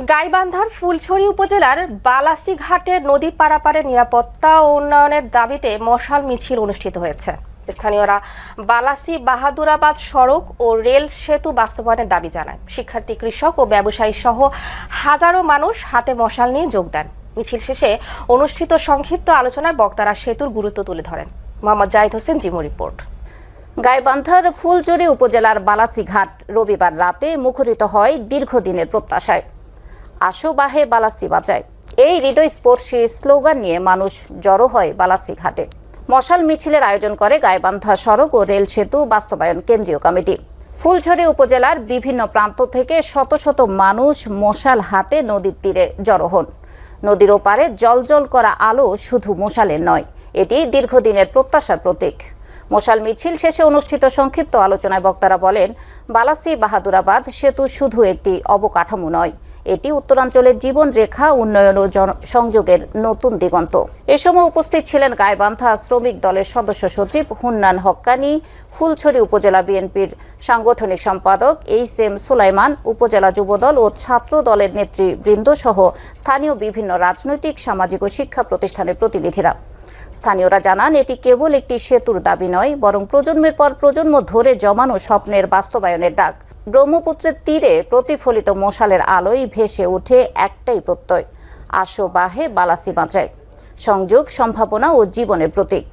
গাইবান্ধার ফুলছড়ি উপজেলার বালাসি ঘাটের নদী পারাপারে নিরাপত্তা ও উন্নয়নের দাবিতে মশাল মিছিল অনুষ্ঠিত হয়েছে। স্থানীয়রা বালাসি বাহাদুরাবাদ সড়ক ও রেল সেতু বাস্তবায়নের দাবি জানায়। শিক্ষার্থী, কৃষক ও ব্যবসায়ী সহ হাজারো মানুষ হাতে মশাল নিয়ে যোগ দেন। মিছিল শেষে অনুষ্ঠিত সংক্ষিপ্ত আলোচনায় বক্তারা সেতুর গুরুত্ব তুলে ধরেন। মোহাম্মদ জাহিদ হোসেন, জিমো রিপোর্ট। গাইবান্ধার ফুলচুরি উপজেলার বালাসিঘাট রবিবার রাতে মুখরিত হয় দীর্ঘদিনের প্রত্যাশায়। আসো বাহে বালাসি বাজায়। এই হৃদয়স্পর্শী স্লোগান নিয়ে মানুষ জড়ো হয় বালাসি ঘাটে। মশাল মিছিলের আয়োজন করে গাইবান্ধা সড়ক ও রেল সেতু বাস্তবায়ন কেন্দ্রীয় কমিটি। ফুলঝড়ি উপজেলার বিভিন্ন প্রান্ত থেকে শত শত মানুষ মশাল হাতে নদীর তীরে জড়ো হন। নদীর ওপারে জলজল করা আলো শুধু মশালের নয়, এটি দীর্ঘদিনের প্রত্যাশার প্রতীক। মশাল মিছিল শেষে অনুষ্ঠিত সংক্ষিপ্ত আলোচনায় বক্তারা বলেন, বালাসি বাহাদুরাবাদ সেতু শুধু একটি অবকাঠামো নয়, এটি উত্তরাঞ্চলের জীবন রেখা, উন্নয়ন ও সংযোগের নতুন দিগন্ত। এ সময় উপস্থিত ছিলেন গাইবান্ধা শ্রমিক দলের সদস্য সচিব হুন্নান হক্কানি, ফুলছড়ি উপজেলা বিএনপির সাংগঠনিক সম্পাদক এইচ এম সুলাইমান, উপজেলা যুবদল ও ছাত্র দলের নেতৃবৃন্দ সহ স্থানীয় বিভিন্ন রাজনৈতিক, সামাজিক ও শিক্ষা প্রতিষ্ঠানের প্রতিনিধিরা। স্থানীয়রা জানান, এটি কেবল একটি সেতুর দাবি নয়, বরং প্রজন্মের পর প্রজন্ম ধরে জমানো স্বপ্নের বাস্তবায়নের ডাক। ব্রহ্মপুত্রের তীরে প্রতিফলিত মশালের আলোয় ভেসে ওঠে একটাই প্রত্যয় আশো বাহে বালাসি বাঁচায়। সংযোগ, সম্ভাবনা ও জীবনের প্রতীক।